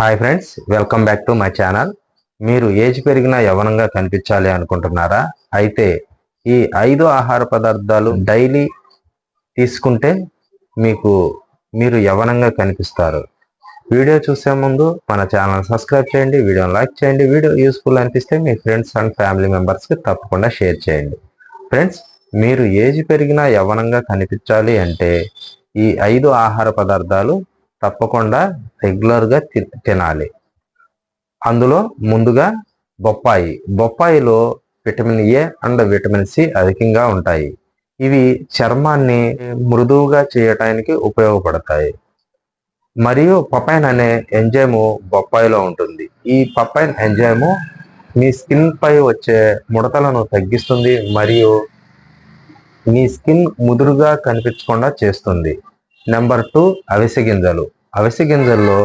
Hi friends welcome back to my channel మీరు age పెరిగిన యవనంగా కనిపించాలి అనుకుంటున్నారా? అయితే ఈ ఐదు ఆహార పదార్థాలు డైలీ తీసుకుంటే మీకు మీరు యవనంగా కనిపిస్తారు. వీడియో చూసే ముందు మన ఛానల్ సబ్స్క్రైబ్ చేయండి వీడియోని లైక్ చేయండి. వీడియో యూస్ఫుల్ అనిపిస్తే మీ ఫ్రెండ్స్ అండ్ ఫ్యామిలీ మెంబర్స్కి తప్పకుండా షేర్ చేయండి. ఫ్రెండ్స్ మీరు ఏజ్ పెరిగినా యవనంగా కనిపించాలి అంటే ఈ ఐదు ఆహార పదార్థాలు తప్పకుండా రెగ్యులర్గా తి- తినాలి. అందులో ముందుగా బొప్పాయి. బొప్పాయిలో vitamin A and vitamin C అధికంగా ఉంటాయి. ఇవి చర్మాన్ని మృదువుగా చేయటానికి ఉపయోగపడతాయి. మరియు పపైన్ అనే ఎంజైము బొప్పాయిలో ఉంటుంది. ఈ పపైన్ ఎంజైము మీ స్కిన్ పై వచ్చే ముడతలను తగ్గిస్తుంది మరియు మీ స్కిన్ ముదురుగా కనిపించకుండా చేస్తుంది. నెంబర్ టూ అవిసె గింజలు. అవిసె గింజల్లో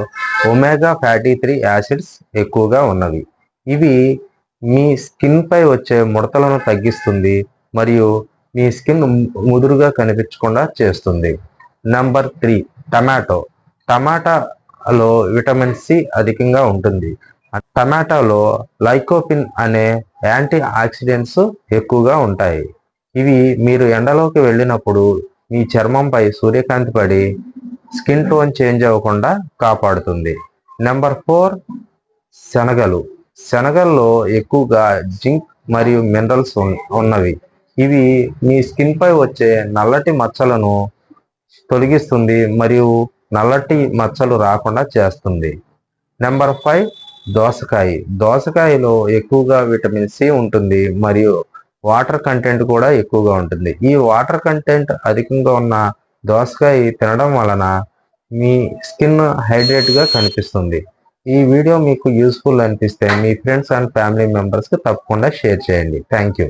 ఒమేగా ఫ్యాటీ త్రీ యాసిడ్స్ ఎక్కువగా ఉన్నవి. ఇవి మీ స్కిన్ పై వచ్చే ముడతలను తగ్గిస్తుంది మరియు మీ స్కిన్ ముదురుగా కనిపించకుండా చేస్తుంది. నెంబర్ త్రీ టమాటో టమాటాలో విటమిన్ సి అధికంగా ఉంటుంది. టమాటాలో లైకోపిన్ అనే యాంటీ ఆక్సిడెంట్స్ ఎక్కువగా ఉంటాయి. ఇవి మీరు ఎండలోకి వెళ్ళినప్పుడు మీ చర్మంపై సూర్యకాంతి పడి స్కిన్ టోన్ చేంజ్ అవ్వకుండా కాపాడుతుంది. నెంబర్ ఫోర్ శనగలు. శనగల్లో ఎక్కువగా జింక్ మరియు మినరల్స్ ఉన్నవి. ఇవి మీ స్కిన్ పై వచ్చే నల్లటి మచ్చలను తొలగిస్తుంది మరియు నల్లటి మచ్చలు రాకుండా చేస్తుంది. నెంబర్ ఫైవ్ దోసకాయ. దోసకాయలో ఎక్కువగా విటమిన్ సి ఉంటుంది మరియు వాటర్ కంటెంట్ కూడా ఎక్కువగా ఉంటుంది. ఈ వాటర్ కంటెంట్ అధికంగా ఉన్న దోసకాయ తినడం వలన మీ స్కిన్ హైడ్రేట్గా కనిపిస్తుంది. ఈ వీడియో మీకు యూస్ఫుల్ అనిపిస్తే మీ ఫ్రెండ్స్ అండ్ ఫ్యామిలీ మెంబర్స్కి తప్పకుండా షేర్ చేయండి. Thank you